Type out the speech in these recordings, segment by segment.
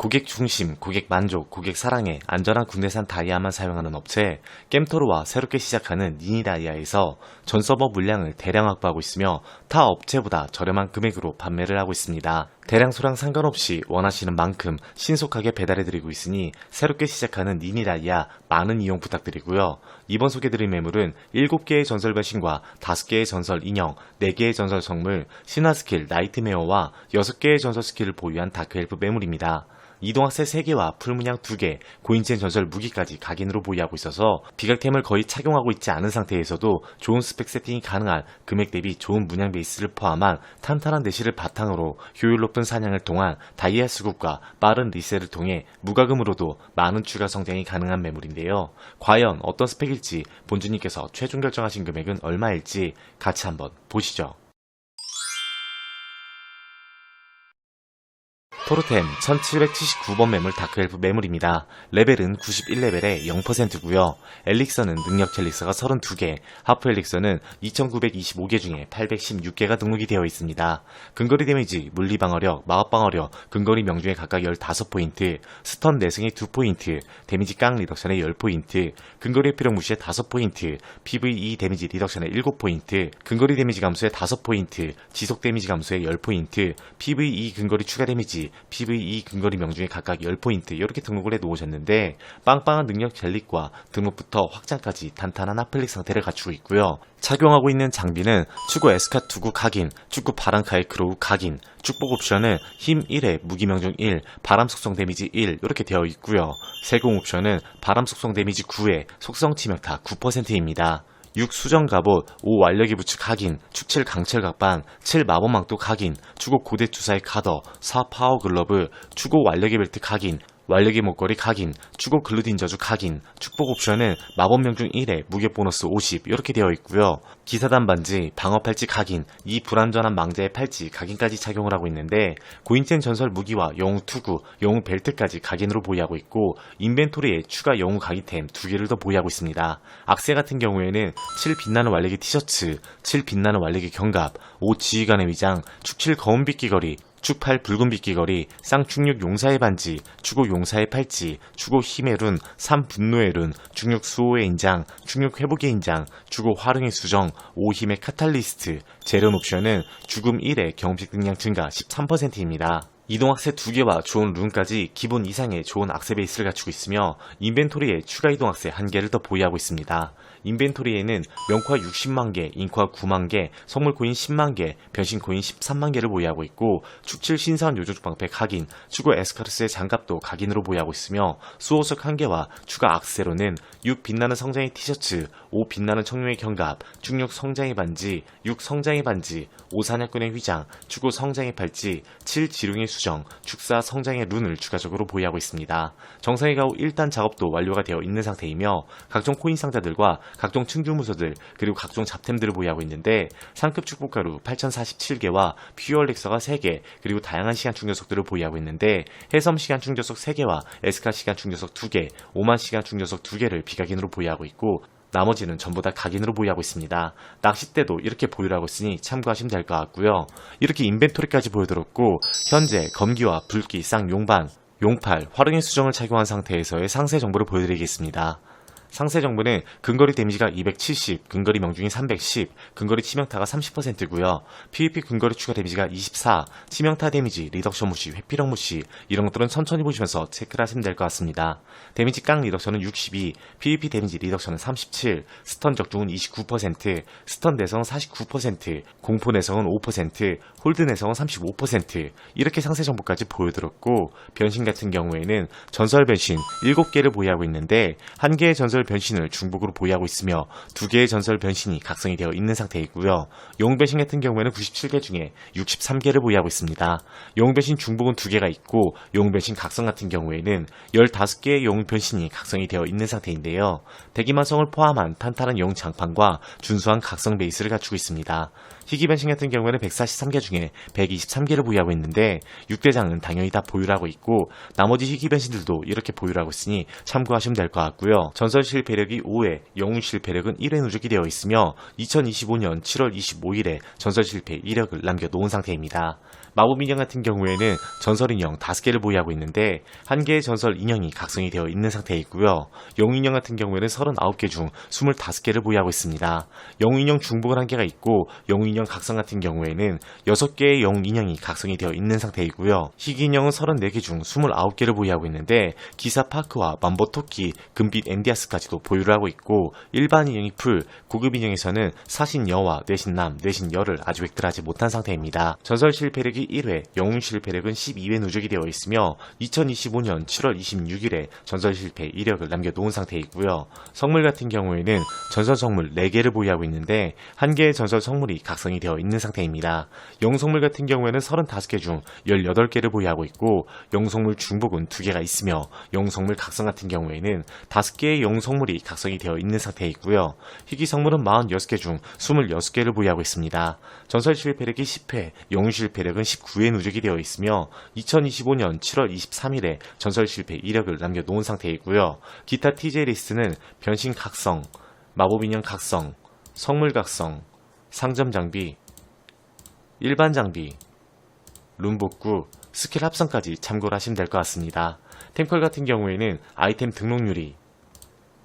고객 중심, 고객 만족, 고객 사랑에 안전한 국내산 다이아만 사용하는 업체 겜토르와 새롭게 시작하는 니니다이아에서 전 서버 물량을 대량 확보하고 있으며 타 업체보다 저렴한 금액으로 판매를 하고 있습니다. 대량 소량 상관없이 원하시는 만큼 신속하게 배달해드리고 있으니 새롭게 시작하는 니니다이아 많은 이용 부탁드리고요. 이번 소개드릴 매물은 7개의 전설 배신과 5개의 전설 인형, 4개의 전설 성물, 신화 스킬 나이트메어와 6개의 전설 스킬을 보유한 다크엘프 매물입니다. 이동학세 3개와 풀문양 2개, 고인첸 전설 무기까지 각인으로 보유하고 있어서 비각템을 거의 착용하고 있지 않은 상태에서도 좋은 스펙 세팅이 가능한 금액 대비 좋은 문양 베이스를 포함한 탄탄한 내실을 바탕으로 효율 높은 사냥을 통한 다이아 수급과 빠른 리셋을 통해 무과금으로도 많은 추가 성장이 가능한 매물인데요. 과연 어떤 스펙일지 본주님께서 최종 결정하신 금액은 얼마일지 같이 한번 보시죠. 토르템 1779번 매물 다크엘프 매물입니다. 레벨은 91레벨에 0%고요. 엘릭서는 능력 첼릭서가 32개, 하프 엘릭서는 2925개 중에 816개가 등록이 되어 있습니다. 근거리 데미지, 물리 방어력, 마법 방어력, 근거리 명중에 각각 15포인트, 스턴 내승에 2포인트, 데미지 깡 리덕션에 10포인트, 근거리 피력 무시에 5포인트, PVE 데미지 리덕션에 7포인트, 근거리 데미지 감소에 5포인트, 지속 데미지 감소에 10포인트, PVE 근거리 추가 데미지, PVE 근거리 명중에 각각 10포인트 이렇게 등록을 해 놓으셨는데 빵빵한 능력 젤릭과 등록부터 확장까지 탄탄한 아플릭 상태를 갖추고 있고요. 착용하고 있는 장비는 축구 에스카 투구 각인, 축구 바람카의 크로우 각인, 축복 옵션은 힘 1에 무기 명중 1, 바람 속성 데미지 1 이렇게 되어 있고요. 세공 옵션은 바람 속성 데미지 9에 속성 치명타 9%입니다. 6 수정 갑옷, 5 완력의 부축 각인, 축7 강철 각반, 7 마법망도 각인, 추고 고대 투사의 카더, 4 파워 글러브, 추고 완력의 벨트 각인, 완력의 목걸이 각인, 추고 글루딘 저주 각인, 축복 옵션은 마법 명중 1에 무게 보너스 50 이렇게 되어 있고요. 기사단 반지, 방어 팔찌 각인, 이 불안전한 망자의 팔찌 각인까지 착용을 하고 있는데 고인첸 전설 무기와 영웅 투구, 영웅 벨트까지 각인으로 보유하고 있고 인벤토리에 추가 영웅 각인템 두 개를 더 보유하고 있습니다. 악세 같은 경우에는 7 빛나는 완력의 티셔츠, 7 빛나는 완력의 경갑, 5 지휘관의 위장, 축7 거운빛 귀걸이, 축팔 붉은 빛 귀걸이, 쌍축육 용사의 반지, 추고 용사의 팔찌, 추고 힘의 룬, 삼 분노의 룬, 중육 수호의 인장, 중육 회복의 인장, 추고 화릉의 수정, 오 힘의 카탈리스트, 재련 옵션은 죽음 1의 경험식 능량 증가 13%입니다. 이동학세 2개와 좋은 룬까지 기본 이상의 좋은 악세 베이스를 갖추고 있으며 인벤토리에 추가 이동학세 1개를 더 보유하고 있습니다. 인벤토리에는 명화 60만 개, 인화 9만 개, 선물 코인 10만 개, 변신 코인 13만 개를 보유하고 있고 축칠 신선 요조주 방패 각인, 추가 에스카르스의 장갑도 각인으로 보유하고 있으며 수호석 1개와 추가 악세로는 6 빛나는 성장의 티셔츠, 5 빛나는 청룡의 경갑, 중력 성장의 반지, 6 성장의 반지, 5 사냥꾼의 휘장, 추고 성장의 팔찌, 7 지룡의 수정, 축사 성장의 룬을 추가적으로 보유하고 있습니다. 정상의 가후 1단 작업도 완료가 되어 있는 상태이며 각종 코인 상자들과 각종 층주무소들 그리고 각종 잡템들을 보유하고 있는데 상급 축복가루 8047개와 퓨어렉서가 3개 그리고 다양한 시간 충전석들을 보유하고 있는데 해섬 시간 충전석 3개와 에스카 시간 충전석 2개, 5만 시간 충전석 2개를 비각인으로 보유하고 있고 나머지는 전부 다 각인으로 보유하고 있습니다. 낚싯대도 이렇게 보유를 하고 있으니 참고하시면 될 것 같고요. 이렇게 인벤토리까지 보여드렸고 현재 검기와 불기, 쌍 용반, 용팔, 화릉의 수정을 착용한 상태에서의 상세 정보를 보여드리겠습니다. 상세 정보는 근거리 데미지가 270, 근거리 명중이 310, 근거리 치명타가 30%고요. PVP 근거리 추가 데미지가 24, 치명타 데미지, 리덕션 무시, 회피력 무시 이런 것들은 천천히 보시면서 체크를 하시면 될 것 같습니다. 데미지 깡 리덕션은 62, PVP 데미지 리덕션은 37, 스턴 적중은 29%, 스턴 내성은 49%, 공포 내성은 5%, 홀드 내성은 35% 이렇게 상세 정보까지 보여드렸고 변신 같은 경우에는 전설 변신 7개를 보유하고 있는데 한 개의 전설 변신을 중복으로 보유하고 있으며 두 개의 전설 변신이 각성이 되어 있는 상태이고요. 영웅 변신 같은 경우에는 97개 중에 63개를 보유하고 있습니다. 영웅 변신 중복은 두 개가 있고 영웅 변신 각성 같은 경우에는 15개의 영웅 변신이 각성이 되어 있는 상태인데요. 대기만성을 포함한 탄탄한 영웅 장판과 준수한 각성 베이스를 갖추고 있습니다. 희귀 변신 같은 경우에는 143개 중에 123개를 보유하고 있는데 6대장은 당연히 다 보유를 하고 있고 나머지 희귀 변신들도 이렇게 보유를 하고 있으니 참고하시면 될 것 같고요. 전설 실패력이 5회, 영웅 실패력은 1회 누적이 되어 있으며 2025년 7월 25일에 전설 실패 1력을 남겨놓은 상태입니다. 마법 인형 같은 경우에는 전설 인형 5개를 보유하고 있는데 한 개의 전설 인형이 각성이 되어 있는 상태에 있고요. 영웅 인형 같은 경우에는 39개 중 25개를 보유하고 있습니다. 영웅 인형 중복은 한 개가 있고 영웅 인형 각성 같은 경우에는 6개의 영웅 인형이 각성이 되어 있는 상태이고요. 희귀 인형은 34개 중 29개를 보유하고 있는데 기사 파크와 만보 토끼, 금빛 엔디아스까지도 보유를 하고 있고 일반 인형이 풀, 고급 인형에서는 사신 여와 뇌신 남, 뇌신 여를 아직 획득하지 못한 상태입니다. 전설 실패력이 1회, 영웅 실패력은 12회 누적이 되어 있으며 2025년 7월 26일에 전설 실패 이력을 남겨놓은 상태이고요. 성물 같은 경우에는 전설 성물 4개를 보유하고 있는데 한 개의 전설 성물이 각성이 되어 있는 상태입니다. 영성물 같은 경우에는 35개 중 18개를 보유하고 있고 영성물 중복은 2개가 있으며 영성물 각성 같은 경우에는 5개의 영성물이 각성이 되어 있는 상태이고요. 희귀 성물은 46개 중 26개를 보유하고 있습니다. 전설 실패력이 10회, 영웅 실패력은 19회 누적이 되어 있으며 2025년 7월 23일에 전설 실패 이력을 남겨놓은 상태이고요. 기타 TJ 리스트는 변신 각성, 마법 인형 각성, 성물 각성, 상점 장비, 일반 장비, 룸 복구, 스킬 합성까지 참고를 하시면 될 것 같습니다. 템컬 같은 경우에는 아이템 등록률이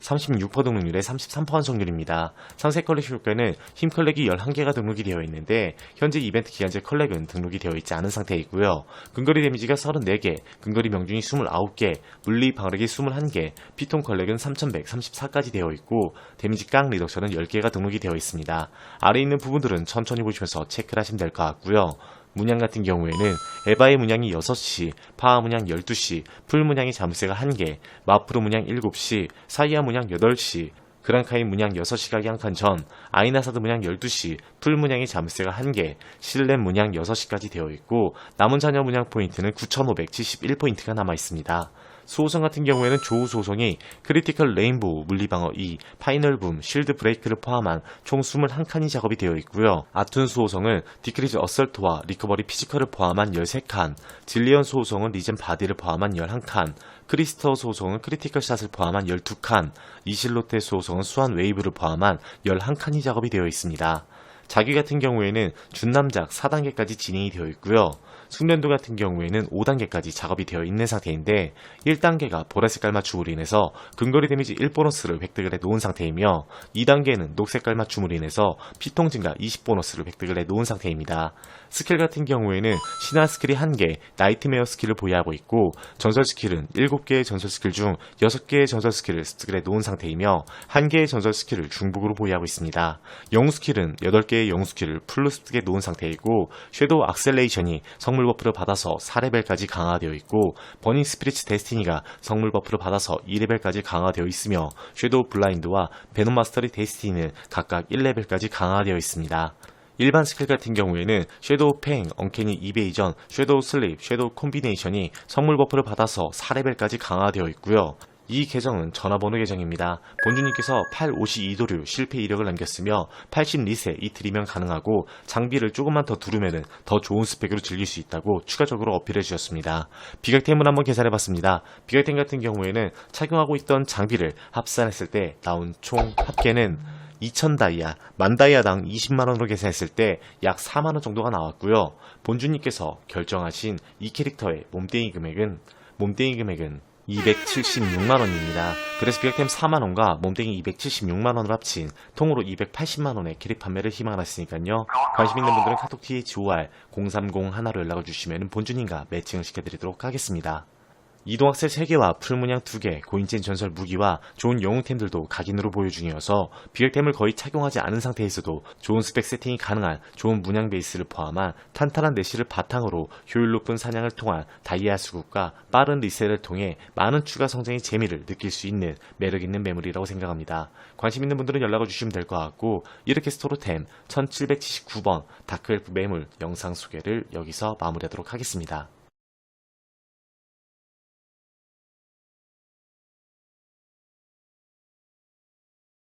36% 등록률에 33% 완성률입니다. 상세 컬렉 효과는 힘 컬렉이 11개가 등록이 되어 있는데 현재 이벤트 기간제 컬렉은 등록이 되어 있지 않은 상태이고요. 근거리 데미지가 34개, 근거리 명중이 29개, 물리 방어력이 21개, 피통 컬렉은 3134까지 되어 있고 데미지 깡 리덕션은 10개가 등록이 되어 있습니다. 아래 있는 부분들은 천천히 보시면서 체크를 하시면 될 것 같고요. 문양 같은 경우에는 에바의 문양이 6시, 파워 문양 12시, 풀 문양이 잠수가 1개, 마프로 문양 7시, 사이아 문양 8시, 그랑카인 문양 6시 가기 한 칸 전, 아이나사드 문양 12시, 풀 문양이 잠수가 1개, 실렘 문양 6시까지 되어 있고, 남은 자녀 문양 포인트는 9,571포인트가 남아 있습니다. 수호성 같은 경우에는 조우 소성이 크리티컬 레인보우, 물리방어 2, 파이널 붐, 실드 브레이크를 포함한 총 21칸이 작업이 되어 있고요. 아툰 수호성은 디크리즈 어설트와 리커버리 피지컬을 포함한 13칸, 질리언 수호성은 리젠 바디를 포함한 11칸, 크리스터 수호성은 크리티컬 샷을 포함한 12칸, 이실로테 수호성은 수완 웨이브를 포함한 11칸이 작업이 되어 있습니다. 자기 같은 경우에는 준남작 4단계까지 진행이 되어 있고요. 숙련도 같은 경우에는 5단계까지 작업이 되어 있는 상태인데 1단계가 보라색 깔맞춤으로 인해서 근거리 데미지 1보너스를 획득을 해 놓은 상태이며 2단계는 녹색 깔맞춤으로 인해서 피통 증가 20보너스를 획득을 해 놓은 상태입니다. 스킬 같은 경우에는 신화 스킬이 1개, 나이트메어 스킬을 보유하고 있고 전설 스킬은 7개의 전설 스킬 중 6개의 전설 스킬을 해 놓은 상태이며 1개의 전설 스킬을 중복으로 보유하고 있습니다. 영웅 스킬은 8개의 영웅 스킬을 풀로 습득해 놓은 상태이고 섀도우 악셀레이션이 성물 버프를 받아서 4레벨까지 강화되어 있고 버닝 스피리츠 데스티니가 성물 버프를 받아서 2레벨까지 강화되어 있으며 섀도우 블라인드와 베놈 마스터리 데스티니는 각각 1레벨까지 강화되어 있습니다. 일반 스킬 같은 경우에는 섀도우 팽, 엉캐니 이베이전, 섀도우 슬립, 섀도우 콤비네이션이 선물 버프를 받아서 4레벨까지 강화되어 있고요. 이 계정은 전화번호 계정입니다. 본주님께서 852도류 실패 이력을 남겼으며 80 리셋 이틀이면 가능하고 장비를 조금만 더 두르면 더 좋은 스펙으로 즐길 수 있다고 추가적으로 어필해 주셨습니다. 비각템을 한번 계산해 봤습니다. 비각템 같은 경우에는 착용하고 있던 장비를 합산했을 때 나온 총 합계는 2,000다이아, 만 다이아당 20만 원으로 계산했을 때 약 4만 원 정도가 나왔고요. 본주님께서 결정하신 이 캐릭터의 몸뚱이 금액은, 몸뚱이 금액은 276만원입니다. 그래서 비약템 4만원과 몸뚱이 276만원을 합친 통으로 280만원의 캐릭 판매를 희망하셨으니까요. 관심 있는 분들은 카톡 THOR 030 하나로 연락을 주시면 본주님과 매칭을 시켜드리도록 하겠습니다. 이동학셀 3개와 풀문양 2개, 고인젠 전설 무기와 좋은 영웅템들도 각인으로 보유 중이어서 비결템을 거의 착용하지 않은 상태에서도 좋은 스펙 세팅이 가능한 좋은 문양 베이스를 포함한 탄탄한 내실을 바탕으로 효율 높은 사냥을 통한 다이아 수급과 빠른 리셋을 통해 많은 추가 성장의 재미를 느낄 수 있는 매력 있는 매물이라고 생각합니다. 관심 있는 분들은 연락을 주시면 될 것 같고 이렇게 스토로템 1779번 다크엘프 매물 영상 소개를 여기서 마무리하도록 하겠습니다.